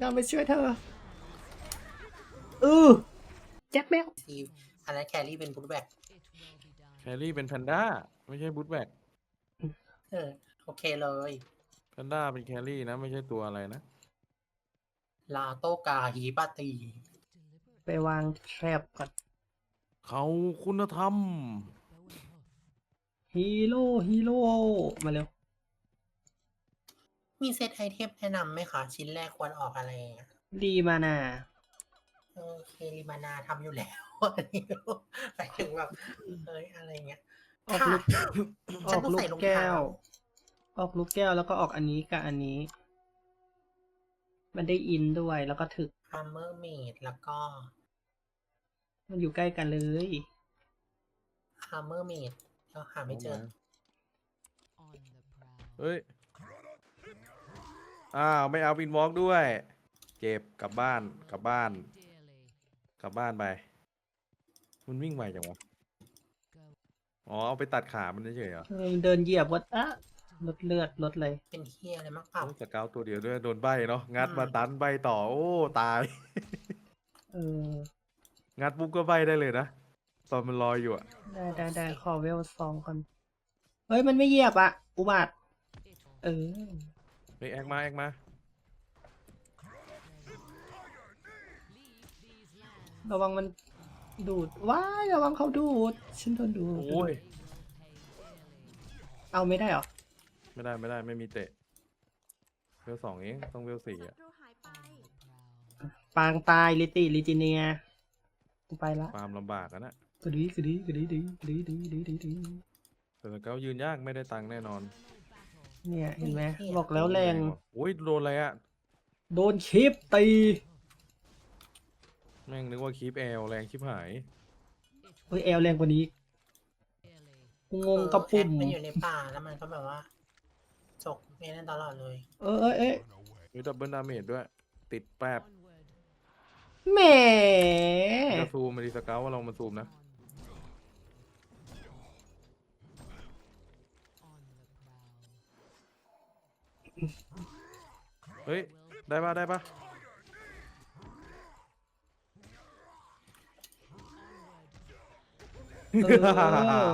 เราไปช่วยเธอเออแจ็คแมวซีอันนั้นแครี่เป็นบูทแบกแครี่เป็นแพนด้าไม่ใช่บูทแบกเออโอเคเลยแพนด้าเป็นแครี่นะ ไม่ใช่ตัวอะไรนะ ลาโตกาฮีปาตี ไปวางแทรปก่อนเขาคุณธรรม ฮีโร่ฮีโร่มาเร็ว มีเซตไอเทมแนะนำไหมคะชิ้นแรกควรออกอะไรอะดีมานาโอเคลิมานาทำอยู่แล้วอันนี้ไปถึงแบบเอ้ยอะไรเงี้ยออกค่ะ ลูกอฉันอกต้องลูกใส่รองแก้เท้าวออกลูกแก้วแล้วก็ออกอันนี้กับอันนี้ มันได้อินด้วยแล้วก็ถึกฮัมเมอร์เมดแล้วก็มันอยู่ใกล้กันเลย ฮัมเมอร์เมดเราหาไม่เจอเฮ้ย อ้าวไม่เอาวินวอล์กด้วยเจ็บกลับบ้านกลับบ้าน กลับบ้านไป มันวิ่งไวจังวะ อ๋อเอาไปตัดขามันเฉยๆเหรอเออเดินเหยียบวัดอะลดเลือดลดเลย เป็นเฮียอะไรมากเปล่าโอ้สเกาวตัวเดียวด้วยโดนใบเนาะงัดอืมมาตันใบต่อโอ้ตาย เออ งัดปุ๊บก็ใบได้เลยนะตอนมันลอยอยู่อะได้ได้ได้ขอเวลสองก่อนเฮ้ย มันไม่เหยียบอะอุบาท เออ เฮ้ยแอกมาแอกมา ระวังมันดูด ว้ายระวังเขาดูด ฉันโดนดูด โอ้ย เอาไม่ได้เหรอ ไม่ได้ไม่ได้ไม่มีเตะ เวลสองเองต้องเวลสี่อะปางตายลิติลิจิเนียกูไปละฟาร์มลำบากอะนะกระดีกระดีกระดีดีกระดีดีดีดีดีแต่สเกาวยืนยากไม่ได้ตังค์แน่นอน เนี่ยเห็นไหมบอกแล้วแรงว่ะโอ้ยโดนอะไรอะโดนชิปตี แม่งนึกว่าคีปแอลแรงชิบหาย เฮ้ยแอลแรงกว่านี้กูงงกับเออปุ่แอมดมันอยู่ในป่าแล้วมันก็แบบว่าจกไม่นั่นตลอดเลย เออเอยเอ้ยมีดับเบิลดาเมจด้วย ติดแป๊บแหมจะซูมมาดิสเกาวว่าเรามาซูมนะ เฮ้ย ได้ปะได้ปะเออ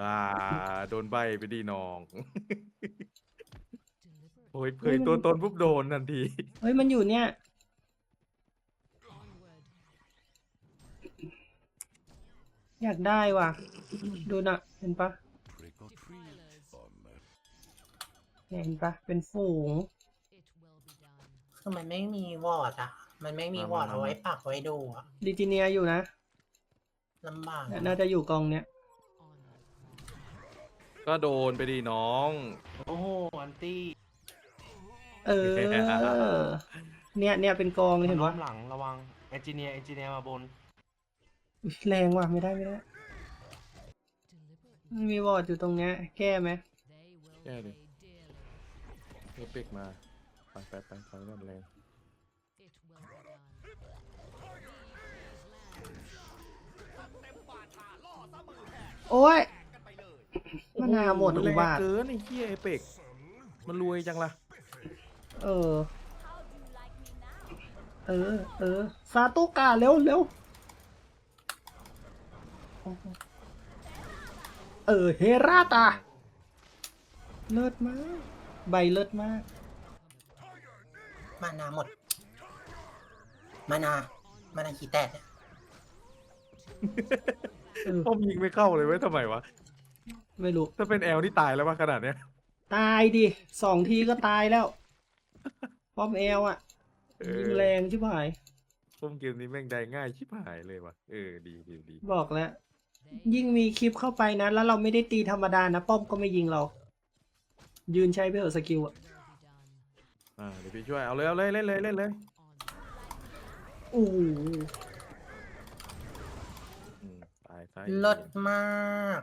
อ่า โดนใบไปดีน้อง โอ้ยเผยตัวตนปุ๊บโดนทันที เฮ้ยมันอยู่เนี่ย อยากได้ว่ะ ดูนะเห็นปะ เนี่ยเห็นปะเป็นฝูงคือมันไม่มีวอร์ดอะมันไม่มีวอร์ดเอาไว้ปักไว้ดูอะลิจิเนียอยู่นะลำบากน่าจะอยู่กองเนี้ยก็โดนไปดีน้อง โอ้โหอันตี้เออ เนี่ยเนี่ยเป็นกองเลยเห็นล้อปะมหลังระวังเอนจิเนียร์เอนจิเนียร์มาบนอุ๊ยแรงว่ะไม่ได้ไม่ได้มันมีวอร์ดอยู่ตรงเนี้ยแก้ไหมแย่ ดิเอปิกมาไปไปไปไปกันเลยโอ้ยมานาวหมดมันอุแรงบาทเกินไอ้เหี้ยเอปิกมันรวยจังล่ะเออ เออ เออ ซาโตกาเร็วเร็วเออ เฮราตา เลิศมาก ใบเลิศมาก มานาหมด มานา มานาขีแตกเนี่ยเออป้อมยิงไม่เข้าเลยเว้ยทำไมวะ ไม่รู้ ถ้าเป็นแอลนี่ตายแล้ววะขนาดเนี้ยตายดิสองทีก็ตายแล้ว ป้อมเอลอะ เอยิองแรงชิบหาย ป้อมเกมนี้แม่งได้ง่ายชิบหายเลยวะเออดีดีดีบอกแล้ว ยิ่งมีคลิปเข้าไปนะ แล้วเราไม่ได้ตีธรรมดานะ ป้อมก็ไม่ยิงเรา ยืนใช้ไปเถอะสกิลอะอ่าเดี๋ยวพี่ช่วยเอาเลยเอาเลยเล่นเลยเล่นเลยโอ้โหอืมตายตายเลิศมาก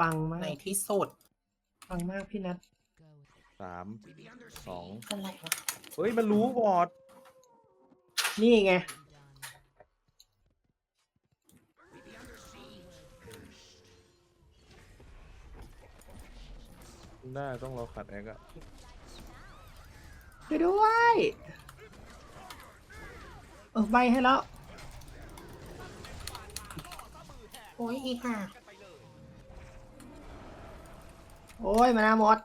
ปังมาในกที่สุดปังมากพี่นัทสามสองอะไรวะเฮ้ยมันรู้บอดนี่ไง ได้ต้องรอขัดแอกอะไปด้วยเออใบให้แล้ว โอ้ยอีห่าโอ้ยมานาหมด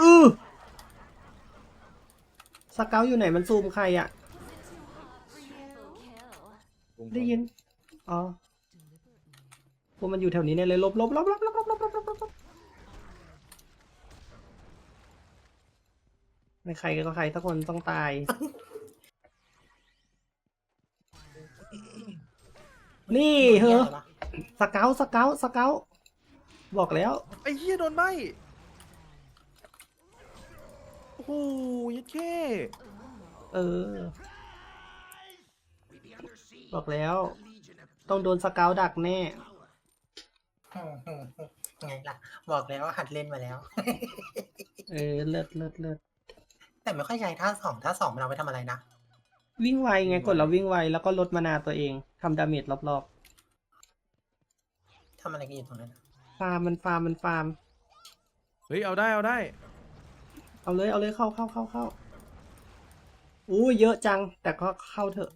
อือสเกลอยู่ไหนมันซูมใครอะได้ยิน อ๋อ พวกมันอยู่แถวนี้เนี่ยเลยหลบหลบหลบหลบหลบหลบหลบหลบหลบหลบไม่ใครก็ใครสักคนต้องตาย นี่เหรอสเกลสเกลสเกลบอกแล้ว ไอ้เหี้ยโดนใบโอ้โหยัดแค่เออ บอกแล้ว ต้องโดนสเกลดักแน่ ไงล่ะ บอกแล้วว่าหัดเล่นมาแล้ว เออเลิศเลิศเลิศแต่ไม่ค่อยใช้ท่าสองท่าสองมันเอาไปทำอะไรนะวิ่งไวไงกดแล้ววิ่งไวแล้วก็ลดมานาตัวเองทำดาเมจรอบทำอะไรกันอยู่ตรงนั้นน่ะๆฟาร์มมันฟาร์มมันฟาร์มเฮ้ยเอาได้เอาได้เอาเลยเอาเลยเข้าเข้าเข้าเข้าอู้เยอะจังแต่ก็เข้าเถอะ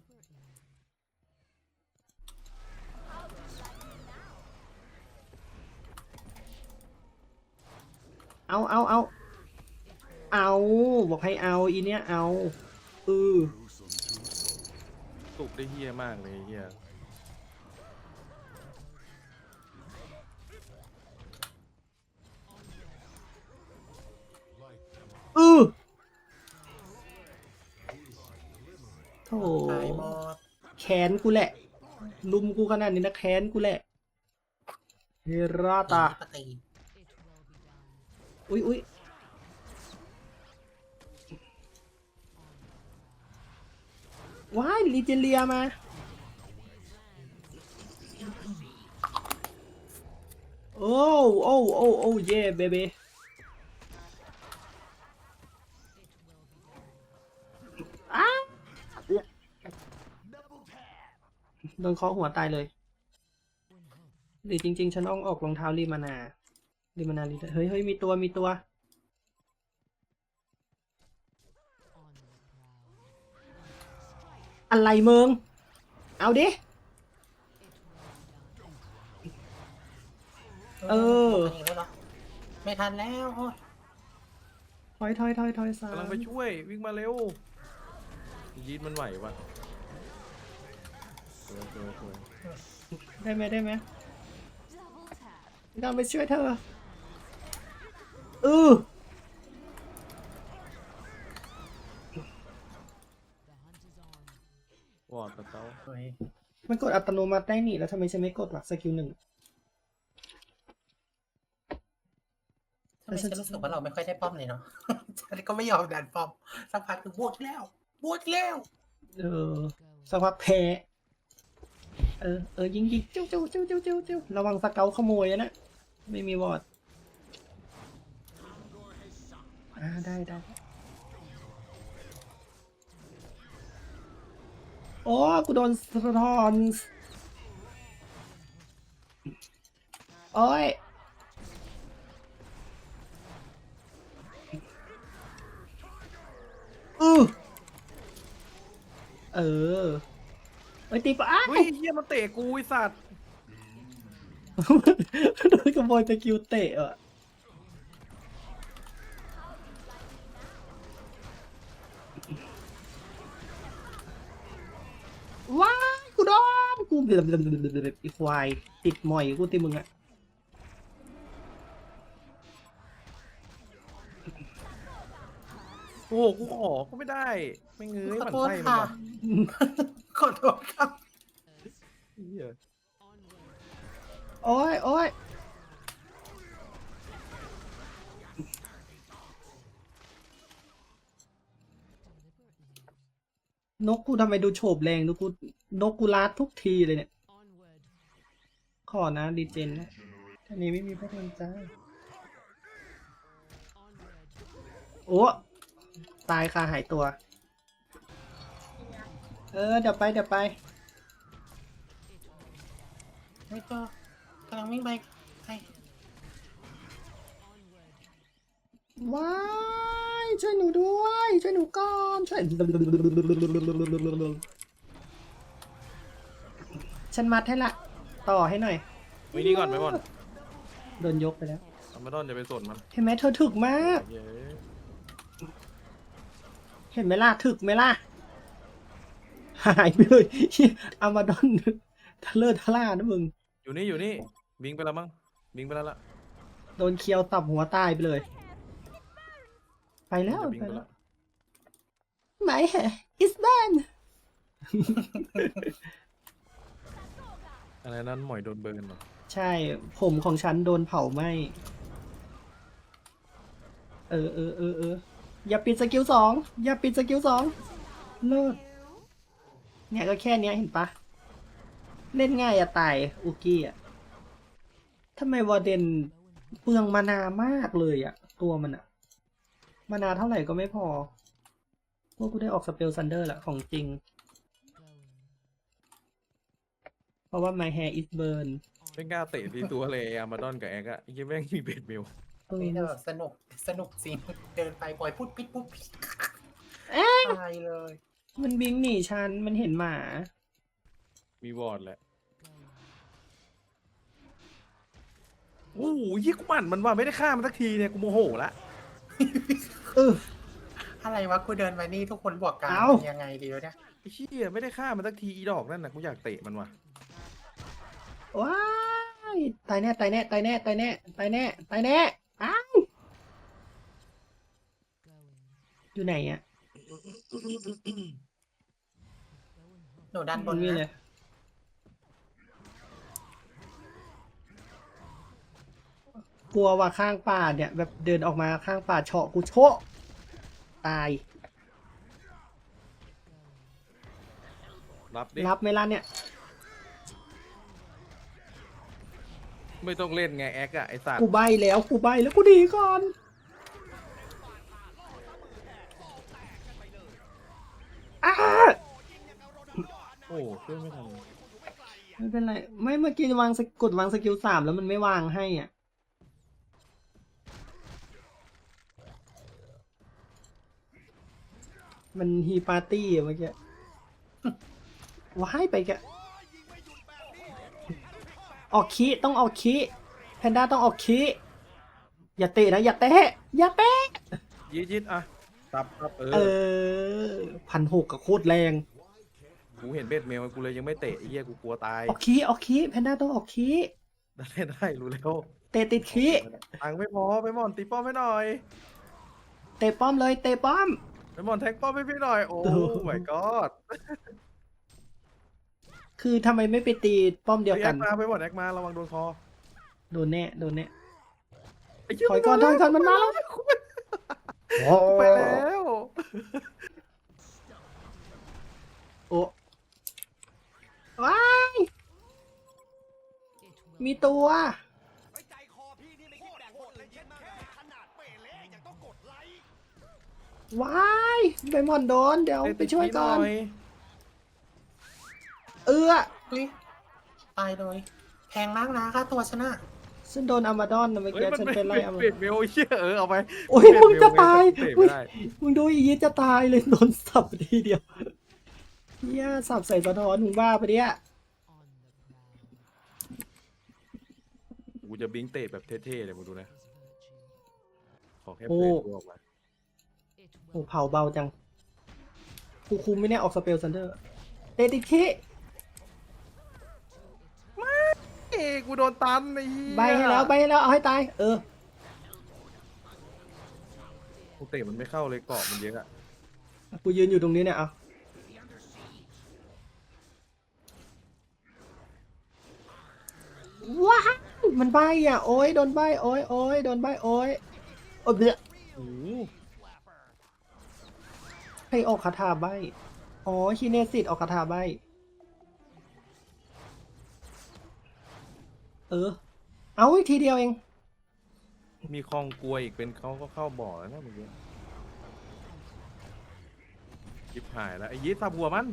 เอาเอาเอาเอาบอกให้เอาอีเนี้ยเอาอือตุกได้เหี้ยมากเลยไอ้เหี้ยอือโถตายหมดแขนกูแหละ ลุมกูขนาดนี้นะแขนกูแหละเฮราตาปกติ อุ้ยอุ้ยว้ายลีเจเลียมา โอ้โอ้โอ้โอ้เย่เบเบอ้าโดนเคาะหัวตายเลยหรือจริง ๆ ฉันต้องออกรองเท้ารีมานา รีมานาลีเฮ้ยเฮ้ยมีตัวมีตัว อะไรเมือง เอาดิ เออปกติแล้วเหรอไม่ทันแล้วโอ้ยถอยถอยถอยถอยสากำลังมไปช่วยวิ่งมาเร็วยีดมันไหวปะสวยสวยสวยได้ไหมได้ไหมเราไปช่วยเธอ เออวอดกับเต้าเฮ้ยมันกดอัตโนมัติได้นี่แล้วทำไมฉันไม่กดวะสกิลหนึ่งทำไมฉันรู้สึกว่าเราไม่ค่อยได้ป้อมเลยเนาะ ฉันก็ไม่ยอมดันป้อม สักพักคือบวกแล้ว บวกแล้ว เออสักพักแพ้ เออ เออยิงยิงจิ้วจิ้วจิ้วจิ้วจิ้วจิ้วระวังสเกลขโมยอะนะ ไม่มีวอร์ด อ่าได้ได้โอ้กูโดนสะท้อนโอ้ยอือเออเอ้ยตีปะอ้าเฮ้ยเหี้ยมันเตะกูไอสัตว์ โดนขโมยตะคิวเตะอะว้ายกูโดนกูเบลบลบลบลบ อีควายติดหมอยกูติมึงอะโอ้โหกูขอก็ไม่ได้ ไม่เงยขอมันโทษไส้มันค่ะ ว่ะขอโทษครับ เหี้ยโอ้ยโอ้ย นกกูทำไมดูโฉบแรงดูกูนกกูลาดทุกทีเลยเนี่ย ขอนะดีเจนนะท่านี้ไม่มีพระคุณจ้าโอ้ตายคาหายตัว เออ เดี๋ยวไป เดี๋ยวไปไม่ก็กำลังวิ่งไปไปว้าย ช่วยหนูด้วย ช่วยหนูก่อนช่วย ฉันมัดให้ละ ต่อให้หน่อย วินี่ก่อนไหมบอลโดนยกไปแล้วอามาดอนจะไปสนมันเห็นไหมเธอถึกมาก เย้เห็นไหมล่ะถึกไหมล่ะ หายไปเลยอามาดอนทะเลอร์ทะล่านะมึง อยู่นี่อยู่นี่บิงไปแล้วมั้งบิงไปแล้วละโดนเคียวตับหัวตายไปเลย ไปแล้วจะบิงไปไปแล้แล้ววไม่แฮะ is ban อะไรนั้นหมอยโดนเบิร์นเหรอใช่ ผมของฉันโดนเผาไหม้เออเออเออเอออย่าปิดสกิลสองอย่าปิดสกิลสองเลิศเนี่ยก็แค่เนี้ยเห็นปะ เล่นง่ายอะตายอุกี้อะทำไมวอร์เดนเปลืองมานามากเลยอะตัวมันอะ มานาเท่าไหร่ก็ไม่พอพวกกูได้ออกสเปลซันเดอร์ละของจริง เพราะว่า my hair is burn ไม่กล้าเตะที่ตัวเลยอามาดอนกับแอกอะไอ้เหี้ยังแม่งมีเบดมิลเออนี่แบบสนุกสนุกจริงเดินไปปล่อยพูดปิดปุ๊บปิดตายเลย มันบิงหนีฉัน มันเห็นหมา มีวอร์ดแหละโอ้โหยี่กูหมันมันว่าไม่ได้ฆ่ามันสักทีเนี่ย กูโมโหละ เออ อะไรวะกูเดินมานี่ทุกคนบวกกันเอ้า ยังไงดีวะเนี่ยไอ้เหี้ยไม่ได้ฆ่ามันสักทีอีดอกนั่นนะกูอยากเตะมันว่ะว้ายตายแน่ตายแน่ตายแน่ตายแน่ตายแน่ตายแน่อ้าวอยู่ไหนอะหนูดันบนนี่เลนะย กลัวว่าข้างป่าเนี่ย แบบเดินออกมาข้างป่าเฉาะกูโชะตาย รับดิรับไหมล่ะเนี่ย ไม่ต้องเล่นไงแอกอะไอสัตว์กูใบแล้วกูใบแล้วกูดีก่อน อ้าโอ้ช่วยไม่ทันไม่เป็นไร ไม่เมื่อกี้วางสกกดวางสกิลสามแล้วมันไม่วางให้อะ มันฮีปาร์ตี้อะเมื่อกี้ว้ายไปแกะออกคีต้องออกคีแพนด้าต้องออกคีอย่าเตะนะอย่าเตะอย่าเตะยีดยีดอะตับตับเอเอออพันหกกับโคตรแรงกูเห็นเบดเมลกูเลยยังไม่เตะไอ้เหี้ยกูกลัวตายออกคีออกคีแพนด้าต้องออกคีได้ได้รู้แล้วเตะติดคีตังค์ไม่พอไปหมอนตีป้อมให้หน่อย เตะป้อมเลยเตะป้อมไป หมอนแท็กป้อมให้พี่หน่อย โอ้โอ้โห my god คือทำไมไม่ไปตีป้อมเดียวแอกันกมาไปหมอนแอกมาระวังโดนคอโดนแน่โดนแน่ไอ้เหี้ยถอยก่อนถอยก่อนมันมาแล้วไปแล้วโอ้ว้ายมีตัว ว้ายไบมอนโดน เดี๋ยวไปช่วยก่อนเตะหยเอออุ้ยตายเลยแพงมากนะค่าตัวชนะฉันโดนอามาดอนนะเมื่อเฮ้ยกี้มันฉันเป็เป็นนไล่อามาเบดเมลไอ้เหี้ยเออเอาไปโอ้ยมึงจะตายเตะอุ๊ไม่ยได้มึงดูอียีจะตายเลยโดนสับทีเดียวเฮียสับใส่สะท้อนมึงบ้าปะเนี่ยกูจะบิงเตะแบบเท่ๆเลยมึงดูนะขอแค่โอ้เพลย์กูออกมา โอ้เผาเบาจังกูคุมไม่แน่ออกสเปลซันเดอร์เตะติดคีเอ้ยกูโดนตันไอ้เหี้ยใบให้แล้วใบให้แล้วเอาให้ตาย เออ กูเตะมันไม่เข้าเลยเกาะมันเยอะอะกูยืนอยู่ตรงนี้เนี่ยเอาว้าวมันใบอะ โอ้ยโดนใบโอ้ยโอ้ยโดนใบโอ้ยโอ้ยเบื่อ โอ้ โหให้ออกคาถาใบ อ๋อคีเนสิตออกคาถาใบ เออ เอาอีกทีเดียวเอง มีคลองกลวยอีกเป็นเขาก็เข้าบ่อแล้วนะเมื่อกี้ยิบหายแล้วไอ้ยีดสับหัวมัน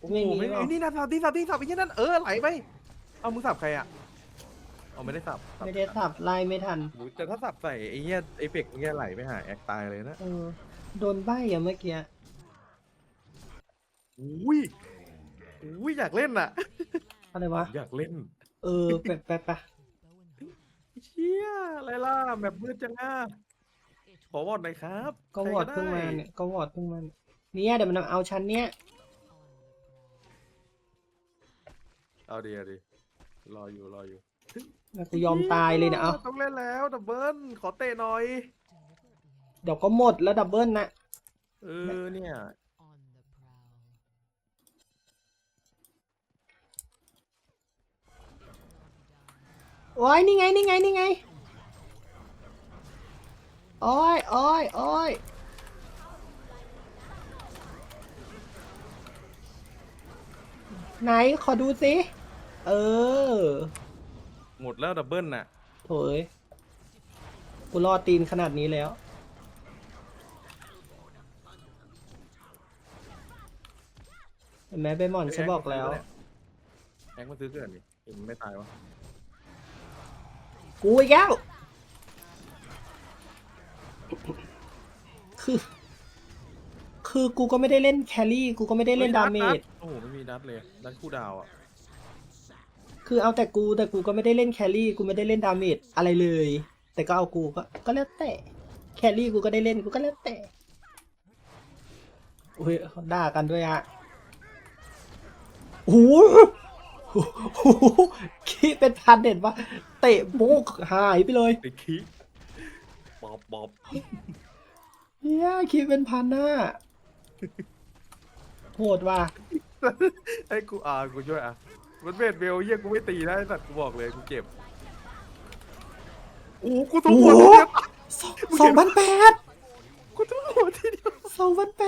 โอ้โหไม่มีไม่หรอ ไอ้นี่นะสับที่สับที่สับไอ้ยี่นั่นเออไหลไป เอามึงสับใครอะเอา ไม่ได้สับไม่ได้สับไล่ไม่ทันโอ้ยแต่ถ้าสับใส่ไอ้เหี้ยไอเฟกต์เงี้ยไหลไม่หายแอกตายเลยนะเออโดนใบอะเมื่อกี้อุ้ยอุ้ยอยากเล่นอะอะไรวะอยากเล่น เออแปะแปะแปะเชี่ยอะไรล่ะแบบมืดจังอะขอวอดหน่อยครับ ก็วอดใครเพิ่งมาได้เนี่ยก็วอดเพิ่งมาเนี่ยเดี๋ยวมันเอาชั้นเนี้ยเอาดีเอาดีรออยู่รออยู่ แล้วกูยอมตายเลยเนี่ยเอาต้องเล่นแล้วดับเบิลขอเตะหน่อย เดี๋ยวก็หมดแล้วดับเบิลนะเออเนี่ย โอ้ยนี่ไงนี่ไงนี่ไงโอ้ยโอ้ยโอ้ยไหนขอดูสิ เออ หมดแล้วดับเบิลน่ะ โถยกูรอตีนขนาดนี้แล้ว เห็นไหมเบมอนฉันบอกแล้ว แองมาซื้อเกินดิเองไม่ตายวะกูอีกแล้วคือ คือกูก็ไม่ได้เล่นแครี่ กูก็ไม่ได้เล่นดาเมจ โอ้โหไม่มีดัดเลย ดัดคู่ดาวอะ คือเอาแต่กูแต่กูก็ไม่ได้เล่นแครี่กูไม่ได้เล่นดาเมจอะไรเลย แต่ก็เอากูก็ก็แล้วแต่แครี่กูก็ได้เล่นกูก็แล้วแต่อุ้ยเขาด่ากันด้วยอะโอ้โหโอ้โหคิดเป็นพันเด็ดวะเตะโบกหายไปเลยไอ้ขี้บอบบอบเฮียคิดเป็นพันน่ะโหดว่ะไอ้กูอ่ากูช่วยอะ มันเบสเบลเยี่ยกูไม่ตีนะไอ้สัตว์กูบอกเลยกูเจ็บโอ้โหกูทุบโอ้หัวโหทีเดียวสองพันแปดกูทุบหัวทีเดียวสองพันแป